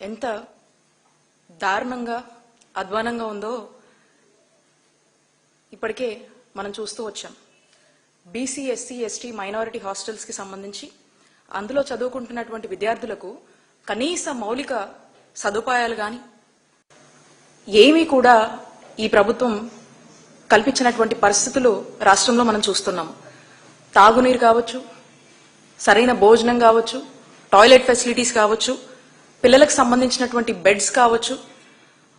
ఎంత దారుణంగా అధ్వానంగా ఉందో ఇప్పటికే మనం చూస్తూ వచ్చాం. బీసీ ఎస్సీ ఎస్టీ మైనారిటీ హాస్టల్స్కి సంబంధించి అందులో చదువుకుంటున్నటువంటి విద్యార్థులకు కనీస మౌలిక సదుపాయాలు కానీ ఏమీ కూడా ఈ ప్రభుత్వం కల్పించినటువంటి పరిస్థితులు రాష్ట్రంలో మనం చూస్తున్నాము తాగునీరు కావచ్చు సరైన భోజనం కావచ్చు టాయిలెట్ ఫెసిలిటీస్ కావచ్చు పిల్లలకు సంబంధించినటువంటి బెడ్స్ కావచ్చు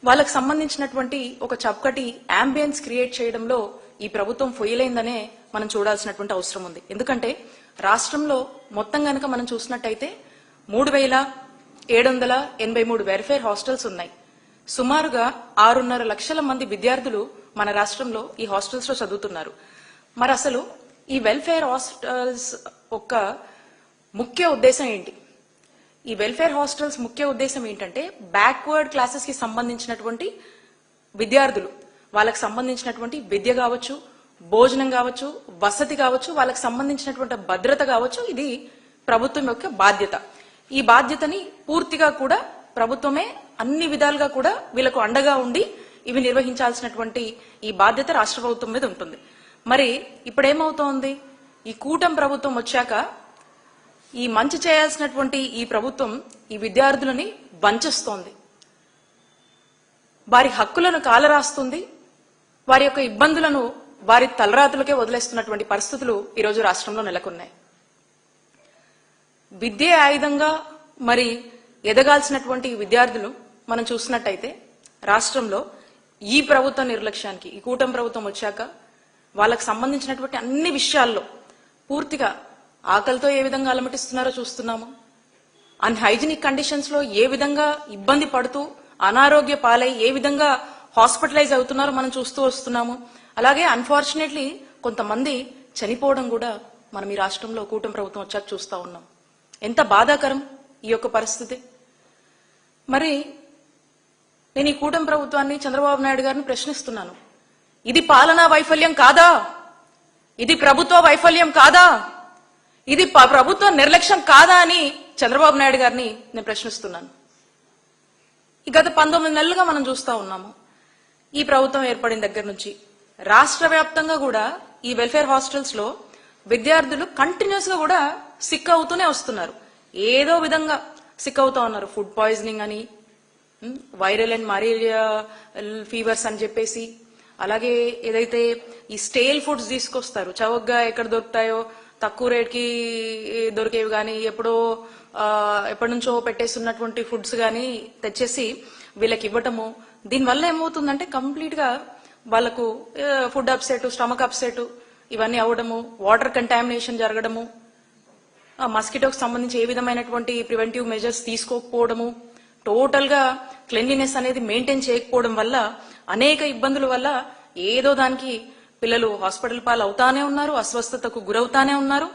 వాళ్ళకు సంబంధించినటువంటి ఒక చక్కటి అంబియన్స్ క్రియేట్ చేయడంలో ఈ ప్రభుత్వం ఫొయ్యలైందనే మనం చూడాల్సినటువంటి అవసరం ఉంది. ఎందుకంటే రాష్ట్రంలో మొత్తం గనక మనం చూసినట్టయితే మూడు వేల ఏడు వందల ఎనభై మూడు వెల్ఫేర్ హాస్టల్స్ ఉన్నాయి. సుమారుగా ఆరున్నర లక్షల మంది విద్యార్థులు మన రాష్ట్రంలో ఈ హాస్టల్స్లో చదువుతున్నారు. మరి అసలు ఈ వెల్ఫేర్ హాస్టల్స్ యొక్క ముఖ్య ఉద్దేశం ఏంటి? ఈ వెల్ఫేర్ హాస్టల్స్ ముఖ్య ఉద్దేశం ఏంటంటే బ్యాక్వర్డ్ క్లాసెస్కి సంబంధించినటువంటి విద్యార్థులు వాళ్ళకి సంబంధించినటువంటి విద్య కావచ్చు భోజనం కావచ్చు వసతి కావచ్చు వాళ్ళకి సంబంధించినటువంటి భద్రత కావచ్చు ఇది ప్రభుత్వం యొక్క బాధ్యత. ఈ బాధ్యతని పూర్తిగా కూడా ప్రభుత్వమే అన్ని విధాలుగా కూడా వీళ్ళకు అండగా ఉండి ఇవి నిర్వహించాల్సినటువంటి ఈ బాధ్యత రాష్ట్ర ప్రభుత్వం మీద ఉంటుంది. మరి ఇప్పుడేమవుతోంది? ఈ కూటమి ప్రభుత్వం వచ్చాక ఈ మంచి చేయాల్సినటువంటి ఈ ప్రభుత్వం ఈ విద్యార్థులని వంచేస్తోంది వారి హక్కులను కాలరాస్తుంది. వారి యొక్క ఇబ్బందులను వారి తలరాతులకే వదిలేస్తున్నటువంటి పరిస్థితులు ఈరోజు రాష్ట్రంలో నెలకొన్నాయి. విద్యే ఆయుధంగా మరి ఎదగాల్సినటువంటి విద్యార్థులు మనం చూసినట్టయితే రాష్ట్రంలో ఈ ప్రభుత్వ నిర్లక్ష్యానికి ఈ కూటమి ప్రభుత్వం వచ్చాక వాళ్ళకు సంబంధించినటువంటి అన్ని విషయాల్లో పూర్తిగా ఆకలితో ఏ విధంగా అలమటిస్తున్నారో చూస్తున్నాము. అన్హైజీనిక్ కండిషన్స్లో ఏ విధంగా ఇబ్బంది పడుతూ అనారోగ్య పాలై ఏ విధంగా హాస్పిటలైజ్ అవుతున్నారో మనం చూస్తూ వస్తున్నాము. అలాగే అన్ఫార్చునేట్లీ కొంతమంది చనిపోవడం కూడా మనం ఈ రాష్ట్రంలో కూటమి ప్రభుత్వం వచ్చాక చూస్తూ ఉన్నాం. ఎంత బాధాకరం ఈ యొక్క పరిస్థితి. మరి నేను ఈ కూటమి ప్రభుత్వాన్ని చంద్రబాబు నాయుడు గారిని ప్రశ్నిస్తున్నాను. ఇది పాలనా వైఫల్యం కాదా? ఇది ప్రభుత్వ వైఫల్యం కాదా? ఇది ప- ప్రభుత్వ నిర్లక్ష్యం కాదా అని చంద్రబాబు నాయుడు గారిని నేను ప్రశ్నిస్తున్నాను. గత పంతొమ్మిది నెలలుగా మనం చూస్తా ఉన్నాము. ఈ ప్రభుత్వం ఏర్పడిన దగ్గర నుంచి రాష్ట్ర వ్యాప్తంగా కూడా ఈ వెల్ఫేర్ హాస్టల్స్లో విద్యార్థులు కంటిన్యూస్గా కూడా సిక్ అవుతూనే వస్తున్నారు. ఏదో విధంగా సిక్ అవుతా ఉన్నారు. ఫుడ్ పాయిజనింగ్ అని వైరల్ అండ్ మలేరియా ఫీవర్స్ అని చెప్పేసి. అలాగే ఏదైతే ఈ స్టేల్ ఫుడ్స్ తీసుకొస్తారు చౌకగా ఎక్కడ దొరుకుతాయో తక్కువ రేట్కి దొరికేవి కానీ ఎప్పుడో ఎప్పటి నుంచో పెట్టేస్తున్నటువంటి ఫుడ్స్ కానీ తెచ్చేసి వీళ్ళకి ఇవ్వటము. దీనివల్ల ఏమవుతుందంటే కంప్లీట్గా వాళ్ళకు ఫుడ్ అప్సెట్ స్టమక్ అప్సెట్ ఇవన్నీ అవ్వడము వాటర్ కంటామినేషన్ జరగడము మస్కిటోకి సంబంధించి ఏ విధమైనటువంటి ప్రివెంటివ్ మెజర్స్ తీసుకోకపోవడము టోటల్గా క్లెన్లీనెస్ అనేది మెయింటైన్ చేయకపోవడం వల్ల అనేక ఇబ్బందుల వల్ల ఏదో దానికి పిల్లలు హాస్పిటల్ పాలు అవుతానే ఉన్నారు అస్వస్థతకు గురవుతానే ఉన్నారు.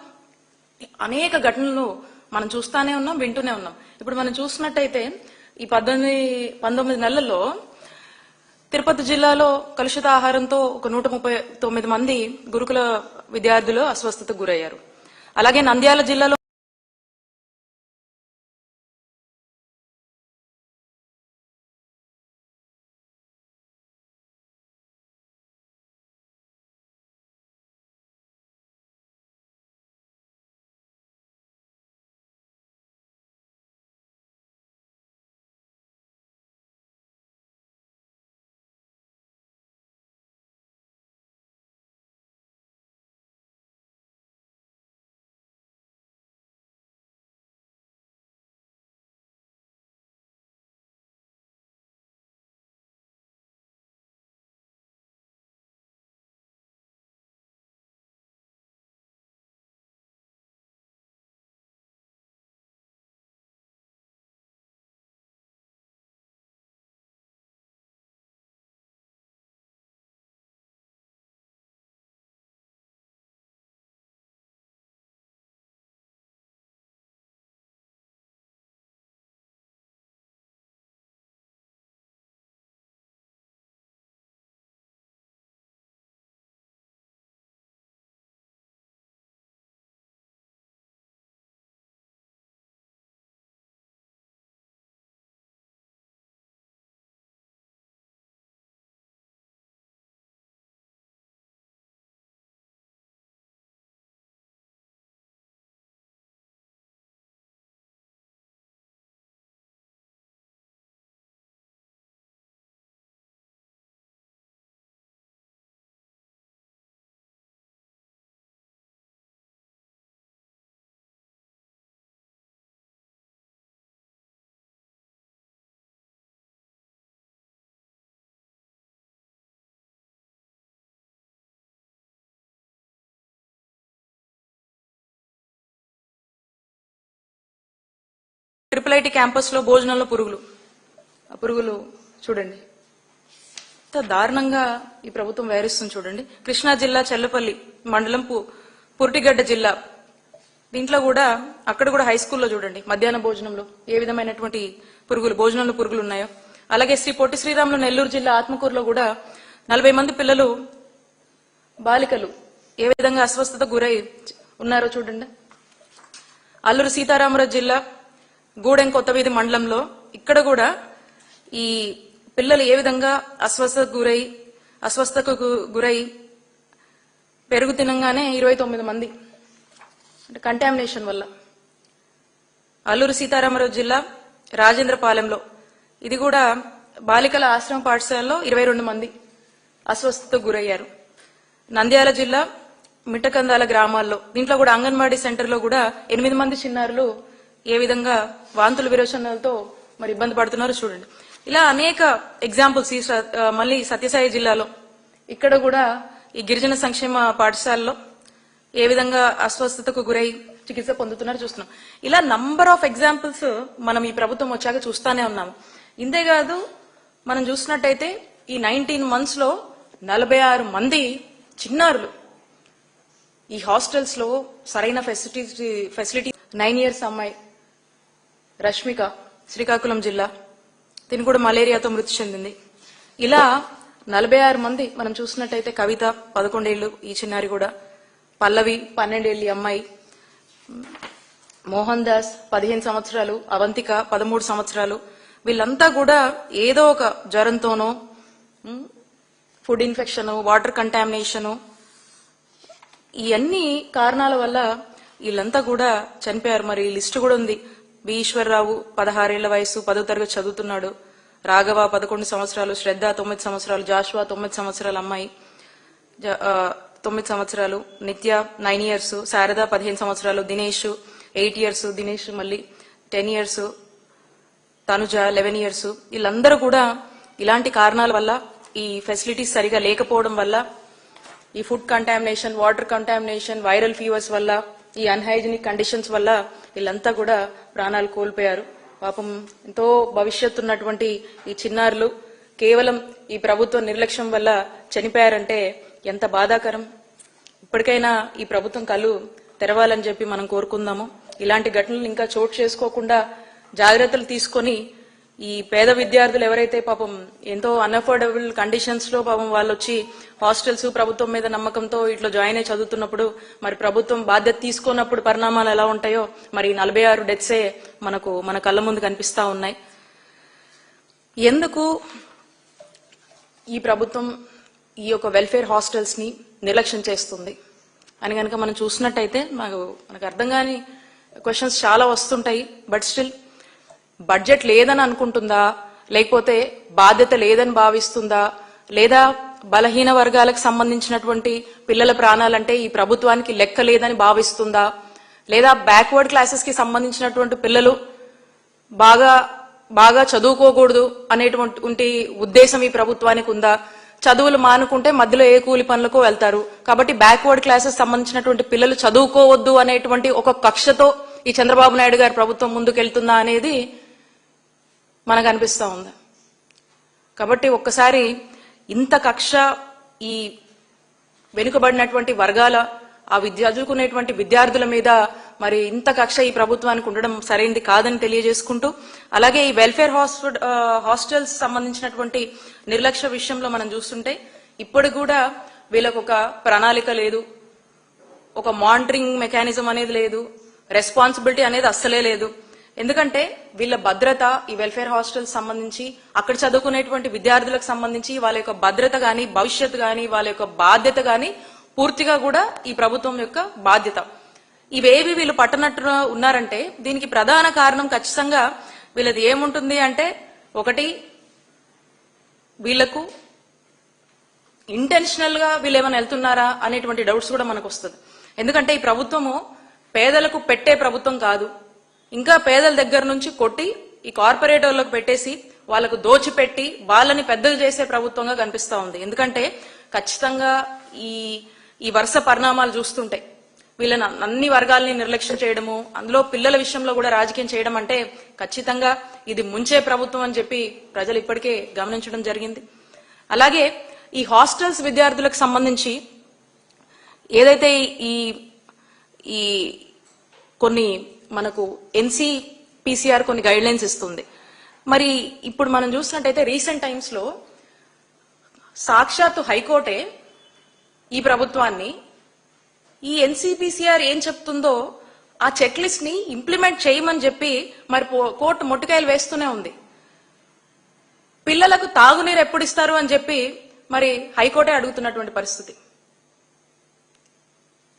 అనేక ఘటనలు మనం చూస్తానే ఉన్నాం వింటూనే ఉన్నాం. ఇప్పుడు మనం చూసినట్టయితే ఈ పద్దెనిమిది పంతొమ్మిది నెలల్లో తిరుపతి జిల్లాలో కలుషిత ఆహారంతో ఒక నూట ముప్పై తొమ్మిది మంది గురుకుల విద్యార్థులు అస్వస్థతకు గురయ్యారు. అలాగే నంద్యాల జిల్లాలో ట్రిపుల్ ఐటీ క్యాంపస్లో భోజనంలో పురుగులు. ఆ పురుగులు చూడండి. ఎంత దారుణంగా ఈ ప్రభుత్వం వ్యవహరిస్తుంది చూడండి. కృష్ణా జిల్లా చెల్లపల్లి మండలం పుర్టిగడ్డ జిల్లా. దీంట్లో కూడా అక్కడ కూడా హై స్కూల్లో చూడండి మధ్యాహ్న భోజనంలో ఏ విధమైనటువంటి పురుగులు భోజనంలో పురుగులు ఉన్నాయో. అలాగే శ్రీ పొట్టి శ్రీరాములు నెల్లూరు జిల్లా ఆత్మకూరులో కూడా నలభై మంది పిల్లలు బాలికలు ఏ విధంగా అస్వస్థతకు గురై ఉన్నారో చూడండి. అల్లూరు సీతారామరాజు జిల్లా గూడెం కొత్తవీధి మండలంలో ఇక్కడ కూడా ఈ పిల్లలు ఏ విధంగా అస్వస్థకు గురై అస్వస్థకు గురై పెరుగు తినంగానే ఇరవై తొమ్మిది మంది అంటే కంటామినేషన్ వల్ల. అల్లూరు సీతారామరాజు జిల్లా రాజేంద్రపాలెంలో. ఇది కూడా బాలికల ఆశ్రమ పాఠశాలలో ఇరవై రెండు మంది అస్వస్థతకు గురయ్యారు. నంద్యాల జిల్లా మిట్టకందాల గ్రామాల్లో. దీంట్లో కూడా అంగన్వాడీ సెంటర్లో కూడా ఎనిమిది మంది చిన్నారులు ఏ విధంగా వాంతుల విరోచనలతో మరి ఇబ్బంది పడుతున్నారో చూడండి. ఇలా అనేక ఎగ్జాంపుల్స్ ఈ మళ్ళీ సత్యసాయి జిల్లాలో. ఇక్కడ కూడా ఈ గిరిజన సంక్షేమ పాఠశాలలో ఏ విధంగా అస్వస్థతకు గురై చికిత్స పొందుతున్నారో చూస్తున్నాం. ఇలా నంబర్ ఆఫ్ ఎగ్జాంపుల్స్ మనం ఈ ప్రభుత్వం వచ్చాక చూస్తానే ఉన్నాము ఇంతేకాదు మనం చూసినట్టయితే ఈ నైన్టీన్ మంత్స్లో నలభై ఆరు మంది చిన్నారులు ఈ హాస్టల్స్లో సరైన ఫెసిలిటీ ఫెసిలిటీ నైన్ ఇయర్స్ అమ్మాయి రష్మిక శ్రీకాకుళం జిల్లా. దీని కూడా మలేరియాతో మృతి చెందింది. ఇలా నలభై ఆరు మంది మనం చూసినట్టయితే కవిత పదకొండేళ్ళు ఈ చిన్నారి కూడా. పల్లవి పన్నెండేళ్ళ అమ్మాయి. మోహన్ దాస్ పదిహేను సంవత్సరాలు. అవంతిక పదమూడు సంవత్సరాలు. వీళ్ళంతా కూడా ఏదో ఒక జ్వరంతోనో ఫుడ్ ఇన్ఫెక్షన్ వాటర్ కంటామినేషను ఇవన్నీ కారణాల వల్ల వీళ్ళంతా కూడా చనిపోయారు. మరి లిస్టు కూడా ఉంది. బి ఈశ్వరరావు పదహారేళ్ళ వయసు పదో తరగతి చదువుతున్నాడు. రాఘవ పదకొండు సంవత్సరాలు శ్రద్ధ తొమ్మిది సంవత్సరాలు జాషువా తొమ్మిది సంవత్సరాల అమ్మాయి తొమ్మిది సంవత్సరాలు నిత్య నైన్ ఇయర్స్ శారద పదిహేను సంవత్సరాలు దినేష్ ఎయిట్ ఇయర్స్ దినేష్ మళ్ళీ ten years Tanuja eleven years. వీళ్ళందరూ కూడా ఇలాంటి కారణాల వల్ల ఈ ఫెసిలిటీస్ సరిగా లేకపోవడం వల్ల ఈ food contamination water contamination viral fevers వల్ల ఈ అన్హైజీనిక్ కండిషన్స్ వల్ల వీళ్ళంతా కూడా ప్రాణాలు కోల్పోయారు. పాపం ఎంతో భవిష్యత్తు ఉన్నటువంటి ఈ చిన్నారులు కేవలం ఈ ప్రభుత్వ నిర్లక్ష్యం వల్ల చనిపోయారంటే ఎంత బాధాకరం. ఇప్పటికైనా ఈ ప్రభుత్వం కళ్ళు తెరవాలని చెప్పి మనం కోరుకుందాము. ఇలాంటి ఘటనలు ఇంకా చోటు చేసుకోకుండా జాగ్రత్తలు తీసుకొని ఈ పేద విద్యార్థులు ఎవరైతే పాపం ఎంతో అన్అఫోర్డబుల్ కండిషన్స్లో పాపం వాళ్ళు వచ్చి హాస్టల్స్ ప్రభుత్వం మీద నమ్మకంతో ఇట్లా జాయిన్ అయి చదువుతున్నప్పుడు మరి ప్రభుత్వం బాధ్యత తీసుకున్నప్పుడు పరిణామాలు ఎలా ఉంటాయో మరి నలభై ఆరు డెత్సే మనకు మన కళ్ళ ముందు కనిపిస్తా ఉన్నాయి. ఎందుకు ఈ ప్రభుత్వం ఈ యొక్క వెల్ఫేర్ హాస్టల్స్ని నిర్లక్ష్యం చేస్తుంది? అని కనుక మనం చూసినట్టయితే మాకు మనకు అర్థం కాని క్వశ్చన్స్ చాలా వస్తుంటాయి బట్ స్టిల్ బడ్జెట్ లేదని అనుకుంటుందా? లేకపోతే బాధ్యత లేదని భావిస్తుందా? లేదా బలహీన వర్గాలకు సంబంధించినటువంటి పిల్లల ప్రాణాలంటే ఈ ప్రభుత్వానికి లెక్క లేదని భావిస్తుందా? లేదా బ్యాక్వర్డ్ క్లాసెస్కి సంబంధించినటువంటి పిల్లలు బాగా బాగా చదువుకోకూడదు అనేటువంటి ఉద్దేశం ఈ ప్రభుత్వానికి ఉందా? చదువులు మానుకుంటే మధ్యలో ఏ కూలి పనులకు వెళ్తారు. కాబట్టి బ్యాక్వర్డ్ క్లాసెస్ సంబంధించినటువంటి పిల్లలు చదువుకోవద్దు అనేటువంటి ఒక కక్షతో ఈ చంద్రబాబు నాయుడు గారి ప్రభుత్వం ముందుకెళ్తుందా అనేది మనకు అనిపిస్తూ ఉంది. కాబట్టి ఒక్కసారి ఇంత కక్ష ఈ వెనుకబడినటువంటి వర్గాల ఆ విద్య చదువుకునేటువంటి విద్యార్థుల మీద మరి ఇంత కక్ష ఈ ప్రభుత్వానికి ఉండడం సరైనది కాదని తెలియజేసుకుంటూ అలాగే ఈ వెల్ఫేర్ హాస్పిటల్ హాస్టల్స్ సంబంధించినటువంటి నిర్లక్ష్య విషయంలో మనం చూస్తుంటే ఇప్పుడు కూడా వీళ్ళకు ఒక ప్రణాళిక లేదు. ఒక మానిటరింగ్ మెకానిజం అనేది లేదు. రెస్పాన్సిబిలిటీ అనేది అస్సలే లేదు. ఎందుకంటే వీళ్ళ భద్రత ఈ వెల్ఫేర్ హాస్టల్ సంబంధించి అక్కడ చదువుకునేటువంటి విద్యార్థులకు సంబంధించి వాళ్ళ యొక్క భద్రత గాని భవిష్యత్తు గాని వాళ్ళ యొక్క బాధ్యత గాని పూర్తిగా కూడా ఈ ప్రభుత్వం యొక్క బాధ్యత. ఇవేవి వీళ్ళు పట్టనట్టు ఉన్నారంటే దీనికి ప్రధాన కారణం ఖచ్చితంగా వీళ్ళది ఏముంటుంది అంటే ఒకటి వీళ్ళకు ఇంటెన్షనల్గా వీళ్ళు ఏమైనా వెళ్తున్నారా అనేటువంటి డౌట్స్ కూడా మనకు వస్తుంది. ఎందుకంటే ఈ ప్రభుత్వము పేదలకు పెట్టే ప్రభుత్వం కాదు. ఇంకా పేదల దగ్గర నుంచి కొట్టి ఈ కార్పొరేటర్లకు పెట్టేసి వాళ్ళకు దోచిపెట్టి వాళ్ళని పెద్దలు చేసే ప్రభుత్వంగా కనిపిస్తా ఉంది. ఎందుకంటే ఖచ్చితంగా ఈ ఈ వరుస పరిణామాలు చూస్తుంటే వీళ్ళని అన్ని వర్గాల్ని నిర్లక్ష్యం చేయడము అందులో పిల్లల విషయంలో కూడా రాజకీయం చేయడం అంటే ఖచ్చితంగా ఇది ముంచే ప్రభుత్వం అని చెప్పి ప్రజలు ఇప్పటికే గమనించడం జరిగింది. అలాగే ఈ హాస్టల్స్ విద్యార్థులకు సంబంధించి ఏదైతే ఈ ఈ కొన్ని మనకు ఎన్సీ పీసీఆర్ కొన్ని గైడ్ లైన్స్ ఇస్తుంది. మరి ఇప్పుడు మనం చూసినట్టయితే రీసెంట్ టైమ్స్లో సాక్షాత్తు హైకోర్టే ఈ ప్రభుత్వాన్ని ఈ ఎన్సీపీసీఆర్ ఏం చెప్తుందో ఆ చెక్ లిస్ట్ని ఇంప్లిమెంట్ చేయమని చెప్పి మరి కోర్టు మొట్టికాయలు వేస్తూనే ఉంది. పిల్లలకు తాగునీరు ఎప్పుడు ఇస్తారు అని చెప్పి మరి హైకోర్టే అడుగుతున్నటువంటి పరిస్థితి.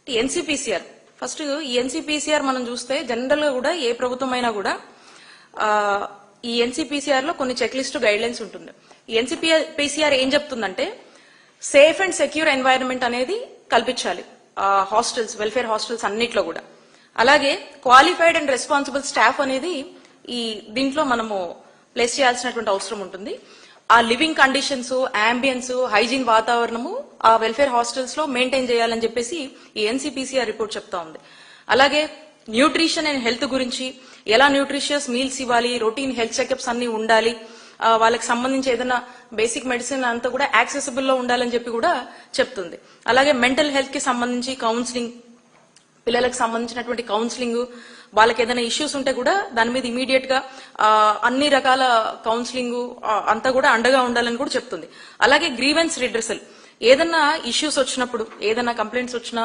ఎన్సీపీసీఆర్ ఫస్ట్ ఎన్సీపీసీఆర్ మనం చూస్తే జనరల్గా కూడా ఏ ప్రభుత్వం అయినా కూడా ఈ ఎన్సీపీసీఆర్లో కొన్ని చెక్ లిస్ట్ గైడ్ లైన్స్ ఉంటుంది ఈ ఎన్సీపీసీఆర్ ఏం చెప్తుందంటే సేఫ్ అండ్ సెక్యూర్ ఎన్వైరన్మెంట్ అనేది కల్పించాలి హాస్టల్స్ వెల్ఫేర్ హాస్టల్స్ అన్నిట్లో కూడా. అలాగే క్వాలిఫైడ్ అండ్ రెస్పాన్సిబుల్ స్టాఫ్ అనేది ఈ దీంట్లో మనము ప్లేస్ చేయాల్సినటువంటి అవసరం ఉంటుంది. ఆ లివింగ్ కండిషన్స్ అంబియన్స్ హైజీన్ వాతావరణము ఆ వెల్ఫేర్ హాస్టల్స్లో మెయింటైన్ చేయాలని చెప్పేసి ఈ ఎన్సీపీసీఆర్ రిపోర్ట్ చెప్తా ఉంది. అలాగే న్యూట్రిషన్ అండ్ హెల్త్ గురించి ఎలా న్యూట్రిషియస్ మీల్స్ ఇవ్వాలి రొటీన్ హెల్త్ చెకప్స్ అన్ని ఉండాలి వాళ్ళకి సంబంధించి ఏదైనా బేసిక్ మెడిసిన్ అంతా కూడా యాక్సెసిబుల్లో ఉండాలని చెప్పి కూడా చెప్తుంది. అలాగే మెంటల్ హెల్త్కి సంబంధించి కౌన్సిలింగ్ పిల్లలకు సంబంధించినటువంటి కౌన్సిలింగ్ వాళ్ళకి ఏదైనా ఇష్యూస్ ఉంటే కూడా దాని మీద ఇమీడియట్గా అన్ని రకాల కౌన్సిలింగ్ అంతా కూడా అండగా ఉండాలని కూడా చెప్తుంది. అలాగే గ్రీవెన్స్ రిడ్రెసల్ ఏదన్నా ఇష్యూస్ వచ్చినప్పుడు ఏదైనా కంప్లైంట్స్ వచ్చినా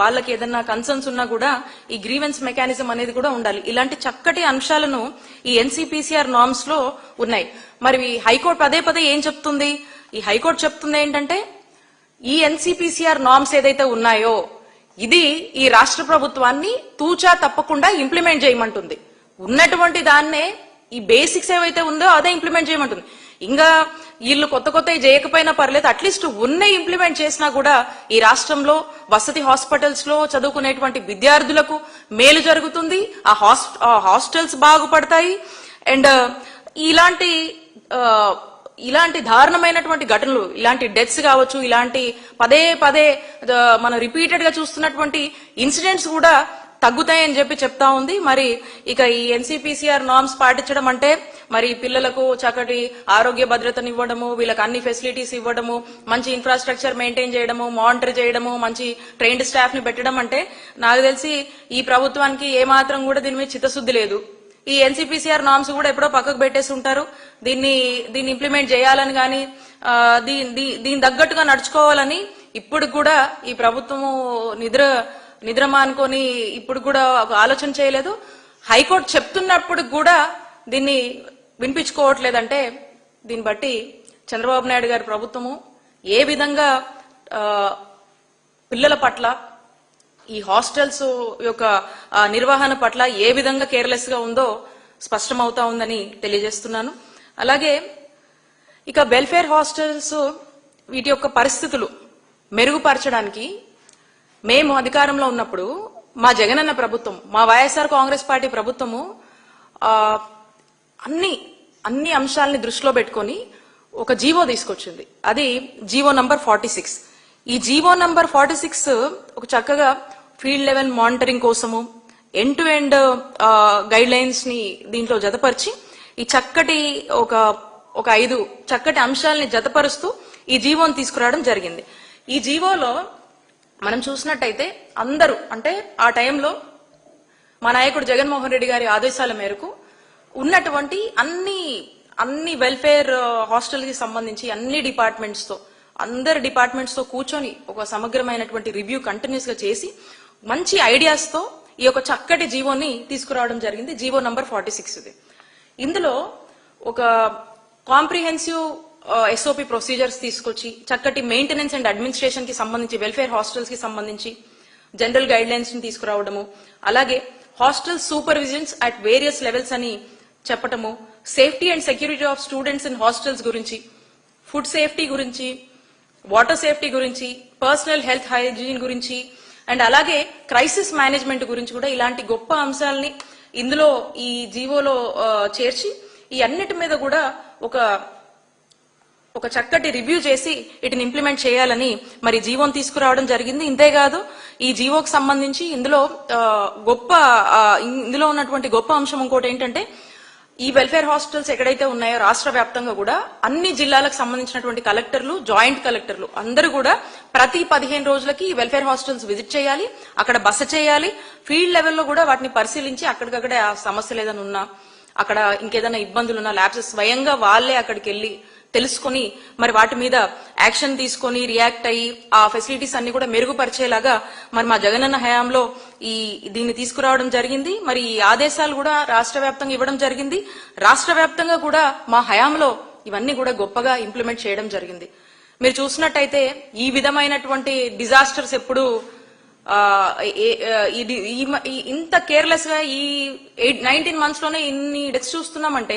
వాళ్ళకి ఏదన్నా కన్సర్న్స్ ఉన్నా కూడా ఈ గ్రీవెన్స్ మెకానిజం అనేది కూడా ఉండాలి. ఇలాంటి చక్కటి అంశాలను ఈ ఎన్సీపీసీఆర్ నామ్స్లో ఉన్నాయి. మరి ఈ హైకోర్టు పదే పదే ఏం చెప్తుంది? ఈ హైకోర్టు చెప్తుంది ఏంటంటే ఈ ఎన్సీపీసీఆర్ నామ్స్ ఏదైతే ఉన్నాయో ఇది ఈ రాష్ట్ర ప్రభుత్వాన్ని తూచా తప్పకుండా ఇంప్లిమెంట్ చేయమంటుంది. ఉన్నటువంటి దాన్నే ఈ బేసిక్స్ ఏవైతే ఉందో అదే ఇంప్లిమెంట్ చేయమంటుంది. ఇంకా వీళ్ళు కొత్త కొత్త చేయకపోయినా పర్లేదు అట్లీస్ట్ ఉన్న ఇంప్లిమెంట్ చేసినా కూడా ఈ రాష్ట్రంలో వసతి హాస్పిటల్స్లో చదువుకునేటువంటి విద్యార్థులకు మేలు జరుగుతుంది. ఆ హాస్- హాస్టల్స్ బాగుపడతాయి. అండ్ ఇలాంటి ఇలాంటి దారుణమైనటువంటి ఘటనలు ఇలాంటి డెత్స్ కావచ్చు ఇలాంటి పదే పదే మనం రిపీటెడ్గా చూస్తున్నటువంటి ఇన్సిడెంట్స్ కూడా తగ్గుతాయని చెప్పి చెప్తా ఉంది. మరి ఇక ఈ ఎన్సీపీసీఆర్ నామ్స్ పాటించడం అంటే మరి పిల్లలకు చక్కటి ఆరోగ్య భద్రతను ఇవ్వడము వీళ్ళకి అన్ని ఫెసిలిటీస్ ఇవ్వడము మంచి ఇన్ఫ్రాస్ట్రక్చర్ మెయింటైన్ చేయడము మానిటర్ చేయడము మంచి ట్రైన్డ్ స్టాఫ్ని పెట్టడం అంటే నాకు తెలిసి ఈ ప్రభుత్వానికి ఏమాత్రం కూడా దీని మీద చిత్తశుద్ధి లేదు. ఈ ఎన్సీపీసీఆర్ నామ్స్ కూడా ఎప్పుడో పక్కకు పెట్టేసి ఉంటారు దీన్ని దీన్ని ఇంప్లిమెంట్ చేయాలని కానీ దీని దీ- దీని తగ్గట్టుగా నడుచుకోవాలని ఇప్పుడు కూడా ఈ ప్రభుత్వము నిద్ర నిద్ర మానుకొని ఇప్పుడు కూడా ఒక ఆలోచన చేయలేదు. హైకోర్టు చెప్తున్నప్పుడు కూడా దీన్ని వినిపించుకోవట్లేదంటే దీన్ని బట్టి చంద్రబాబు నాయుడు గారి ప్రభుత్వము ఏ విధంగా పిల్లల పట్ల ఈ హాస్టల్స్ యొక్క నిర్వహణ పట్ల ఏ విధంగా కేర్లెస్గా ఉందో స్పష్టమవుతా ఉందని తెలియజేస్తున్నాను. అలాగే ఇక వెల్ఫేర్ హాస్టల్స్ వీటి యొక్క పరిస్థితులు మెరుగుపరచడానికి మేము అధికారంలో ఉన్నప్పుడు మా జగనన్న ప్రభుత్వం మా వైఎస్ఆర్ కాంగ్రెస్ పార్టీ ప్రభుత్వము అన్ని అన్ని అంశాలని దృష్టిలో పెట్టుకొని ఒక జీవో తీసుకొచ్చింది. అది జీవో నంబర్ ఫార్టీ సిక్స్. ఈ జీవో నంబర్ ఫార్టీ సిక్స్ ఒక చక్కగా ఫీల్డ్ లెవెల్ మానిటరింగ్ కోసము ఎండ్ టు ఎండ్ గైడ్ లైన్స్ని దీంట్లో జతపరిచి ఈ చక్కటి ఒక ఒక ఐదు చక్కటి అంశాలని జతపరుస్తూ ఈ జీవోని తీసుకురావడం జరిగింది. ఈ జీవోలో మనం చూసినట్టయితే అందరూ అంటే ఆ టైంలో మా నాయకుడు జగన్మోహన్ రెడ్డి గారి ఆదేశాల మేరకు ఉన్నటువంటి అన్ని అన్ని వెల్ఫేర్ హాస్టల్కి సంబంధించి అన్ని డిపార్ట్మెంట్స్తో అందరి డిపార్ట్మెంట్స్తో కూర్చొని ఒక సమగ్రమైనటువంటి రివ్యూ కంటిన్యూస్గా చేసి మంచి ఐడియాస్తో ఈ యొక్క చక్కటి జీవోని తీసుకురావడం జరిగింది. జీవో నంబర్ ఫార్టీ సిక్స్ ఇది ఇందులో ఒక కాంప్రిహెన్సివ్ ఎస్ఓపి ప్రొసీజర్స్ తీసుకొచ్చి చక్కటి మెయింటెనెన్స్ అండ్ అడ్మినిస్ట్రేషన్కి సంబంధించి వెల్ఫేర్ హాస్టల్స్కి సంబంధించి జనరల్ గైడ్ లైన్స్ని తీసుకురావడము అలాగే hostel supervisions at various levels అని చెప్పటము safety and security of students in hostels గురించి ఫుడ్ సేఫ్టీ గురించి వాటర్ సేఫ్టీ గురించి పర్సనల్ హెల్త్ హైజీన్ గురించి అండ్ అలాగే క్రైసిస్ మేనేజ్మెంట్ గురించి కూడా ఇలాంటి గొప్ప అంశాలని ఇందులో ఈ జీవోలో చేర్చి ఈ అన్నిటి మీద కూడా ఒక ఒక చక్కటి రివ్యూ చేసి వీటిని ఇంప్లిమెంట్ చేయాలని మరి జీవోని తీసుకురావడం జరిగింది. ఇంతేకాదు ఈ జీవోకి సంబంధించి ఇందులో గొప్ప ఇందులో ఉన్నటువంటి గొప్ప అంశం ఇంకోటి ఏంటంటే ఈ వెల్ఫేర్ హాస్టల్స్ ఎక్కడైతే ఉన్నాయో రాష్ట్ర వ్యాప్తంగా కూడా అన్ని జిల్లాలకు సంబంధించినటువంటి కలెక్టర్లు జాయింట్ కలెక్టర్లు అందరూ కూడా ప్రతి పదిహేను రోజులకి ఈ వెల్ఫేర్ హాస్టల్స్ విజిట్ చేయాలి అక్కడ బస చేయాలి. ఫీల్డ్ లెవెల్లో కూడా వాటిని పరిశీలించి అక్కడికక్కడే ఆ సమస్యలు ఏదైనా ఉన్నా అక్కడ ఇంకేదైనా ఇబ్బందులు ఉన్నా ల్యాబ్స్ స్వయంగా వాళ్ళే అక్కడికి వెళ్ళి తెలుసుకొని మరి వాటి మీద యాక్షన్ తీసుకొని రియాక్ట్ అయ్యి ఆ ఫెసిలిటీస్ అన్ని కూడా మెరుగుపరిచేలాగా మరి మా జగనన్న హయాంలో ఈ దీన్ని తీసుకురావడం జరిగింది. మరి ఈ ఆదేశాలు కూడా రాష్ట్ర వ్యాప్తంగా ఇవ్వడం జరిగింది. రాష్ట్ర వ్యాప్తంగా కూడా మా హయాంలో ఇవన్నీ కూడా గొప్పగా ఇంప్లిమెంట్ చేయడం జరిగింది. మీరు చూసినట్టయితే ఈ విధమైనటువంటి డిజాస్టర్స్ ఎప్పుడు ఇది ఈ ఇంత కేర్లెస్గా ఈ ఎయిట్ నైన్టీన్ మంత్స్లోనే ఇన్ని డెత్స్ చూస్తున్నామంటే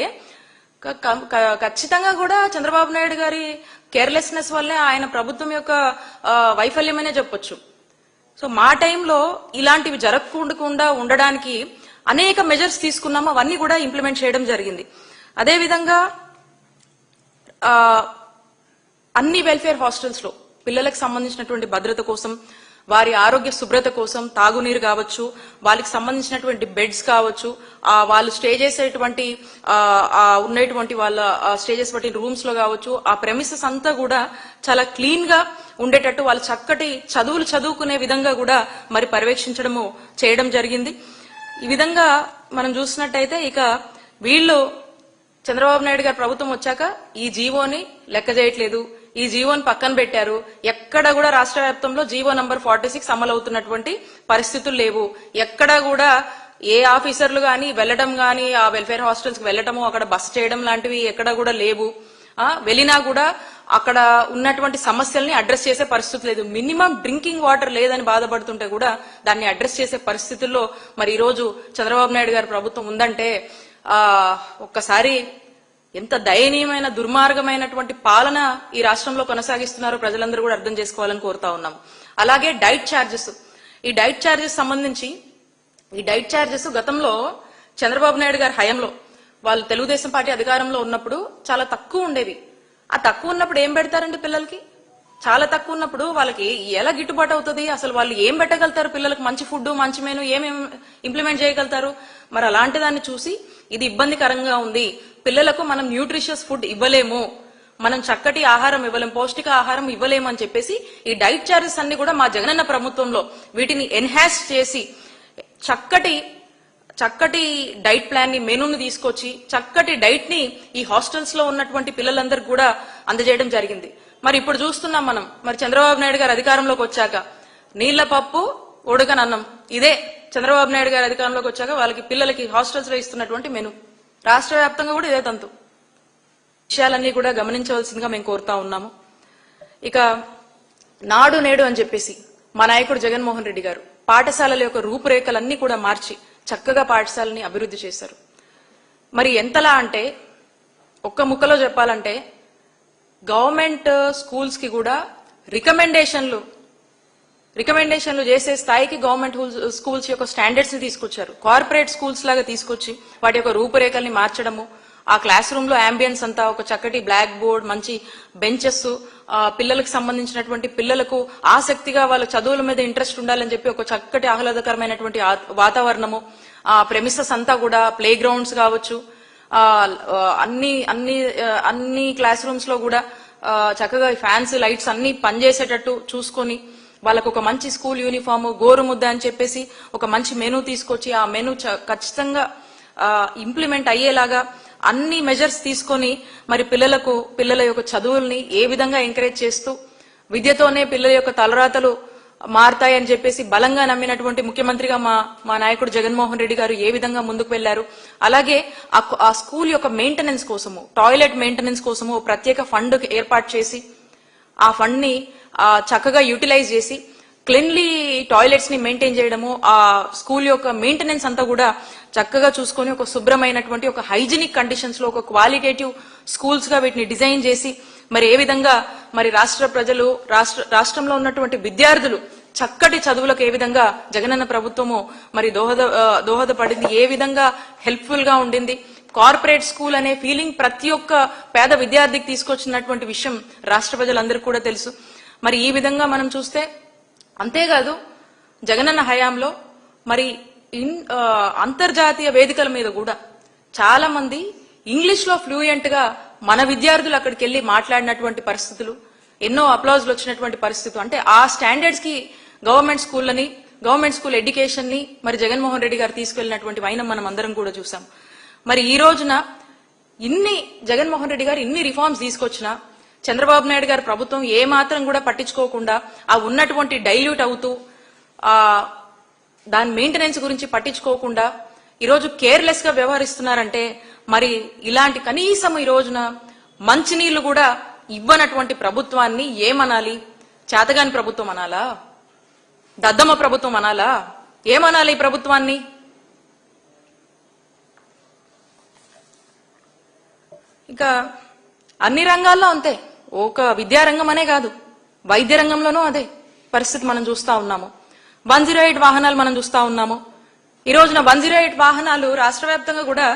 ఖచ్చితంగా కూడా చంద్రబాబు నాయుడు గారి కేర్లెస్నెస్ వల్లే ఆయన ప్రభుత్వం యొక్క వైఫల్యమనే చెప్పొచ్చు. సో మా టైంలో ఇలాంటివి జరగకుండా ఉండడానికి అనేక మెజర్స్ తీసుకున్నాము అవన్నీ కూడా ఇంప్లిమెంట్ చేయడం జరిగింది. అదేవిధంగా అన్ని వెల్ఫేర్ హాస్టల్స్లో పిల్లలకు సంబంధించినటువంటి భద్రత కోసం వారి ఆరోగ్య శుభ్రత కోసం తాగునీరు కావచ్చు వాళ్ళకి సంబంధించినటువంటి బెడ్స్ కావచ్చు వాళ్ళు స్టే చేసేటువంటి ఉన్నటువంటి వాళ్ళ స్టే చేసేటువంటి రూమ్స్లో కావచ్చు ఆ ప్రెమిసెస్ అంతా కూడా చాలా క్లీన్గా ఉండేటట్టు వాళ్ళు చక్కటి చదువులు చదువుకునే విధంగా కూడా మరి పర్యవేక్షించడము చేయడం జరిగింది. ఈ విధంగా మనం చూసినట్టయితే ఇక వీళ్ళు చంద్రబాబు నాయుడు గారు ప్రభుత్వం వచ్చాక ఈ జీవోని లెక్క చేయట్లేదు ఈ జీవోని పక్కన పెట్టారు. ఎక్కడ కూడా రాష్ట్ర వ్యాప్తంలో జీవో నంబర్ ఫార్టీ సిక్స్ అమలవుతున్నటువంటి పరిస్థితులు లేవు. ఎక్కడ కూడా ఏ ఆఫీసర్లు గాని వెళ్ళడం గాని ఆ వెల్ఫేర్ హాస్టల్స్కి వెళ్ళటము అక్కడ బస్ చేయడం లాంటివి ఎక్కడ కూడా లేవు. వెళ్ళినా కూడా అక్కడ ఉన్నటువంటి సమస్యల్ని అడ్రస్ చేసే పరిస్థితి లేదు. మినిమం డ్రింకింగ్ వాటర్ లేదని బాధపడుతుంటే కూడా దాన్ని అడ్రస్ చేసే పరిస్థితుల్లో మరి ఈ రోజు చంద్రబాబు నాయుడు గారి ప్రభుత్వం ఉందంటే ఆ ఒక్కసారి ఎంత దయనీయమైన దుర్మార్గమైనటువంటి పాలన ఈ రాష్ట్రంలో కొనసాగిస్తున్నారో ప్రజలందరూ కూడా అర్థం చేసుకోవాలని కోరుతా ఉన్నాం. అలాగే డైట్ ఛార్జెస్ ఈ డైట్ ఛార్జెస్ సంబంధించి ఈ డైట్ ఛార్జెస్ గతంలో చంద్రబాబు నాయుడు గారి హయాంలో వాళ్ళు తెలుగుదేశం పార్టీ అధికారంలో ఉన్నప్పుడు చాలా తక్కువ ఉండేవి. ఆ తక్కువ ఉన్నప్పుడు ఏం పెడతారండి పిల్లలకి? చాలా తక్కువ ఉన్నప్పుడు వాళ్ళకి ఎలా గిట్టుబాటు అవుతుంది? అసలు వాళ్ళు ఏం పెట్టగలుగుతారు పిల్లలకు? మంచి ఫుడ్ మంచి మెను ఏమేమి ఇంప్లిమెంట్ చేయగలుగుతారు? మరి అలాంటి దాన్ని చూసి ఇది ఇబ్బందికరంగా ఉంది. పిల్లలకు మనం న్యూట్రిషియస్ ఫుడ్ ఇవ్వలేము. మనం చక్కటి ఆహారం ఇవ్వలేము పౌష్టిక ఆహారం ఇవ్వలేము అని చెప్పేసి ఈ డైట్ చార్జెస్ అన్ని కూడా మా జగనన్న ప్రభుత్వంలో వీటిని ఎన్హాన్స్ చేసి చక్కటి చక్కటి డైట్ ప్లాన్ని మెనూని తీసుకొచ్చి చక్కటి డైట్ని ఈ హాస్టల్స్లో ఉన్నటువంటి పిల్లలందరికీ కూడా అందజేయడం జరిగింది. మరి ఇప్పుడు చూస్తున్నాం మనం. మరి చంద్రబాబు నాయుడు గారు అధికారంలోకి వచ్చాక నీళ్ళ పప్పు ఉడకనన్నం ఇదే చంద్రబాబు నాయుడు గారు అధికారంలోకి వచ్చాక వాళ్ళకి పిల్లలకి హాస్టల్స్లో ఇస్తున్నటువంటి మెను రాష్ట్ర వ్యాప్తంగా కూడా ఇదే తంతు. విషయాలన్నీ కూడా గమనించవలసిందిగా మేము కోరుతా ఉన్నాము. ఇక నాడు నేడు అని చెప్పేసి మా నాయకుడు జగన్మోహన్ రెడ్డి గారు పాఠశాలల యొక్క రూపురేఖలన్నీ కూడా మార్చి చక్కగా పాఠశాలని అభివృద్ధి చేశారు. మరి ఎంతలా అంటే ఒక్క ముక్కలో చెప్పాలంటే గవర్నమెంట్ స్కూల్స్కి కూడా రికమెండేషన్లు రికమెండేషన్లు చేసే స్థాయికి గవర్నమెంట్ స్కూల్స్ యొక్క స్టాండర్డ్స్ని తీసుకొచ్చారు. కార్పొరేట్ స్కూల్స్ లాగా తీసుకొచ్చి వాటి యొక్క రూపురేఖల్ని మార్చడము ఆ క్లాస్ రూమ్లో అంబియన్స్ అంతా ఒక చక్కటి బ్లాక్ బోర్డ్ మంచి బెంచెస్ పిల్లలకు సంబంధించినటువంటి పిల్లలకు ఆసక్తిగా వాళ్ళ చదువుల మీద ఇంట్రెస్ట్ ఉండాలని చెప్పి ఒక చక్కటి ఆహ్లాదకరమైనటువంటి వాతావరణము ఆ ప్రెమిసెస్ అంతా కూడా ప్లే గ్రౌండ్స్ కావచ్చు అన్ని అన్ని అన్ని క్లాస్ రూమ్స్లో కూడా చక్కగా ఫ్యాన్స్ లైట్స్ అన్ని పనిచేసేటట్టు చూసుకొని వాళ్ళకు ఒక మంచి స్కూల్ యూనిఫామ్ గోరుముద్ద అని చెప్పేసి ఒక మంచి మెనూ తీసుకొచ్చి ఆ మెనూ చ- ఖచ్చితంగా ఇంప్లిమెంట్ అయ్యేలాగా అన్ని మెజర్స్ తీసుకొని మరి పిల్లలకు పిల్లల యొక్క చదువుల్ని ఏ విధంగా ఎంకరేజ్ చేస్తూ విద్యతోనే పిల్లల యొక్క తలరాతలు మారతాయని చెప్పేసి బలంగా నమ్మినటువంటి ముఖ్యమంత్రిగా మా మా నాయకుడు జగన్మోహన్ రెడ్డి గారు ఏ విధంగా ముందుకు వెళ్ళారు అలాగే ఆ స్కూల్ యొక్క మెయింటెనెన్స్ కోసము టాయిలెట్ మెయింటెనెన్స్ కోసము ప్రత్యేక ఫండ్ ఏర్పాటు చేసి ఆ ఫండ్ని చక్కగా యూటిలైజ్ చేసి క్లీన్లీ టాయిలెట్స్ని మెయింటైన్ చేయడము ఆ స్కూల్ యొక్క మెయింటెనెన్స్ అంతా కూడా చక్కగా చూసుకొని ఒక శుభ్రమైనటువంటి ఒక హైజీనిక్ కండిషన్స్లో ఒక క్వాలిటేటివ్ స్కూల్స్గా వీటిని డిజైన్ చేసి మరి ఏ విధంగా మరి రాష్ట్ర ప్రజలు రాష్ట్ర రాష్ట్రంలో ఉన్నటువంటి విద్యార్థులు చక్కటి చదువులకు ఏ విధంగా జగనన్న ప్రభుత్వము మరి దోహద దోహదపడింది ఏ విధంగా హెల్ప్ఫుల్గా ఉండింది. కార్పొరేట్ స్కూల్ అనే ఫీలింగ్ ప్రతి ఒక్క పేద విద్యార్థికి తీసుకొచ్చినటువంటి విషయం రాష్ట్ర ప్రజలందరికీ కూడా తెలుసు. మరి ఈ విధంగా మనం చూస్తే అంతేకాదు జగనన్న హయాంలో మరి ఇన్ అంతర్జాతీయ వేదికల మీద కూడా చాలా మంది ఇంగ్లీష్లో ఫ్లూయెంట్గా మన విద్యార్థులు అక్కడికి వెళ్ళి మాట్లాడినటువంటి పరిస్థితులు ఎన్నో అప్లాజ్లు వచ్చినటువంటి పరిస్థితులు. అంటే ఆ స్టాండర్డ్స్కి గవర్నమెంట్ స్కూళ్ళని గవర్నమెంట్ స్కూల్ ఎడ్యుకేషన్ని మరి జగన్మోహన్ రెడ్డి గారు తీసుకెళ్ళినటువంటి వైనం మనం అందరం కూడా చూసాం మరి ఈ రోజున ఇన్ని జగన్మోహన్ రెడ్డి గారు ఇన్ని రిఫార్మ్స్ తీసుకొచ్చినా చంద్రబాబు నాయుడు గారి ప్రభుత్వం ఏ మాత్రం కూడా పట్టించుకోకుండా ఆ ఉన్నటువంటి డైల్యూట్ అవుతూ ఆ దాని మెయింటెనెన్స్ గురించి పట్టించుకోకుండా ఈరోజు కేర్లెస్గా వ్యవహరిస్తున్నారంటే మరి ఇలాంటి కనీసం ఈ రోజున మంచినీళ్ళు కూడా ఇవ్వనటువంటి ప్రభుత్వాన్ని ఏమనాలి? చేతగాని ప్రభుత్వం అనాలా? దద్దమ్మ ప్రభుత్వం అనాలా? ఏమనాలి ఈ ప్రభుత్వాన్ని? ఇంకా అన్ని రంగాల్లో అంతే. ఒక విద్యారంగం అనే కాదు వైద్య రంగంలోనూ అదే పరిస్థితి మనం చూస్తూ ఉన్నాము. వన్ జీరో ఎయిట్ వాహనాలు మనం చూస్తూ ఉన్నాము. ఈ రోజున వన్ జీరో ఎయిట్ వాహనాలు రాష్ట్ర వ్యాప్తంగా కూడా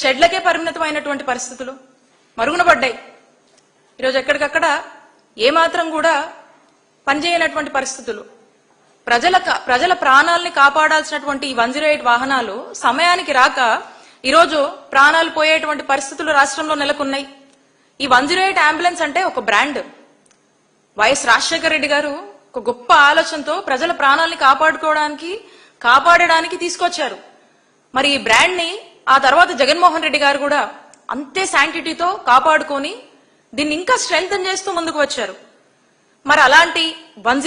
షెడ్లకే పరిమితమైనటువంటి పరిస్థితులు మరుగున పడ్డాయి. ఈరోజు ఎక్కడికక్కడ ఏమాత్రం కూడా పనిచేయనటువంటి పరిస్థితులు. ప్రజల ప్రజల ప్రాణాలని కాపాడాల్సినటువంటి ఈ వన్ జీరో ఎయిట్ వాహనాలు సమయానికి రాక ఈరోజు ప్రాణాలు పోయేటువంటి పరిస్థితులు రాష్ట్రంలో నెలకొన్నాయి. ఈ వన్ జీరో ఎయిట్ అంబులెన్స్ అంటే ఒక బ్రాండ్. వైఎస్ రాజశేఖర రెడ్డి గారు ఒక గొప్ప ఆలోచనతో ప్రజల ప్రాణాలని కాపాడుకోవడానికి కాపాడడానికి తీసుకొచ్చారు. మరి ఈ బ్రాండ్ని ఆ తర్వాత జగన్మోహన్ రెడ్డి గారు కూడా అంతే శాంటిటీతో కాపాడుకొని దీన్ని ఇంకా స్ట్రెంగ్ చేస్తూ ముందుకు వచ్చారు. మరి అలాంటి వన్